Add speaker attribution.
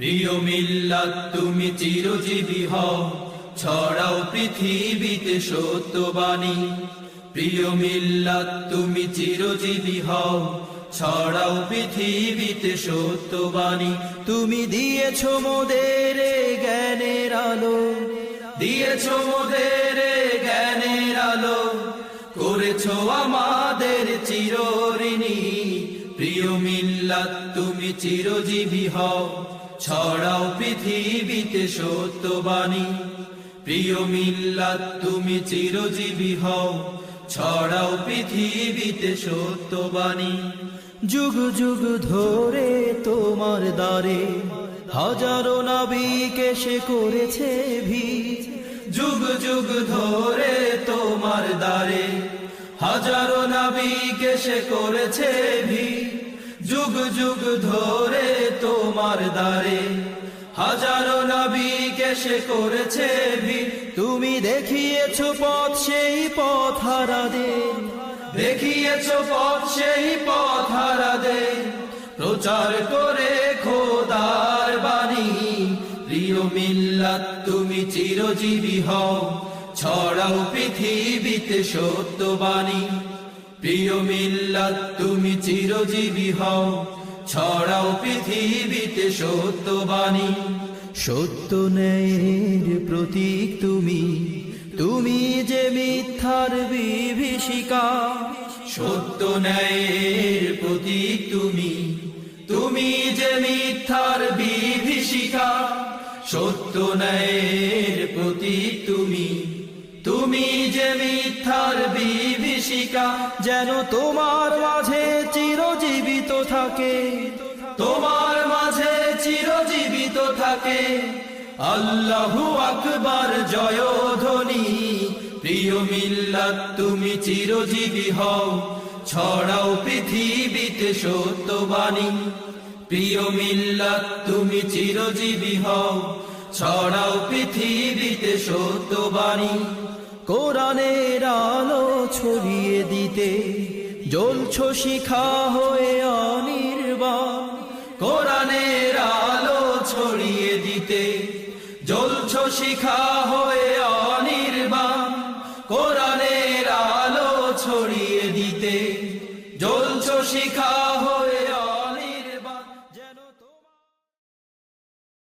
Speaker 1: প্রিয় মিল্লাত, তুমি চিরজীবী হও। ছড়াও পৃথিবীতে সত্যবাণী। প্রিয় মিল্লাত, তুমি চিরজীবী হও। ছড়াও পৃথিবীতে সত্যবাণী।
Speaker 2: তুমি দিয়েছ মোদের জ্ঞানের আলো।
Speaker 1: দিয়েছ মোদের জ্ঞানের আলো। করেছ আমাদের চিরঋণী। প্রিয় মিল্লাত, তুমি চিরজীবী হও। ছড়াও পৃথিবীতে সত্যবাণী। প্রিয় মিল্লাত, তুমি চিরজীবী হও। ছড়াও পৃথিবীতে সত্যবাণী।
Speaker 2: যুগ যুগ ধরে তোমার দ্বারে হাজারো নাবিকে সে করেছে ভিড়।
Speaker 1: যুগ যুগ ধরে তোমার দ্বারে হাজারো নাবিকে সে করেছে ভি যুগ যুগ ধরে তোমার দ্বারে। হাজারো নাবিকে সে করেছে
Speaker 2: তুমি দেখিয়েছ পথ, সেই পথ হারাদের।
Speaker 1: দেখিয়েছ পথ, সেই পথ হারাদের। প্রচার করে খোদার বাণী। প্রিয় মিল্লাত, তুমি চিরজীবী হও। ছড়াও পৃথিবীতে সত্যবাণী। প্রিয় মিল্লাত, তুমি চিরজীবী হও। ছড়াও পৃথিবীতে সত্যবাণী।
Speaker 2: সত্য ন্যায়ের প্রতীক তুমি। তুমি যে মিথ্যার বিভীষিকা।
Speaker 1: সত্য ন্যায়ের প্রতীক তুমি। তুমি যে মিথ্যার বিভীষিকা। সত্য ন্যায়ের প্রতীক তুমি। তুমি যে মিথ্যার বিভীষিকা,
Speaker 2: যেন তোমার মাঝে চিরজীবিত থাকে।
Speaker 1: তোমার মাঝে চিরজীবিত থাকে। আল্লাহু আকবার জয় ধ্বনি প্রিয় মিল্লাত, তুমি চিরজীবী হও। ছড়াও পৃথিবীতে সত্যবাণী। প্রিয় মিল্লাত, তুমি চিরজীবী হও। ছড়াও পৃথিবীতে সত্যবাণী।
Speaker 2: কোরআনের আলো ছড়িয়ে দিতে জ্বলছ শিখা হয়ে অনির্বাণ।
Speaker 1: কোরআনের আলো ছড়িয়ে দিতে জ্বলছ শিখা হয়ে অনির্বাণ। কোরআনের আলো ছড়িয়ে দিতে জ্বলছ শিখা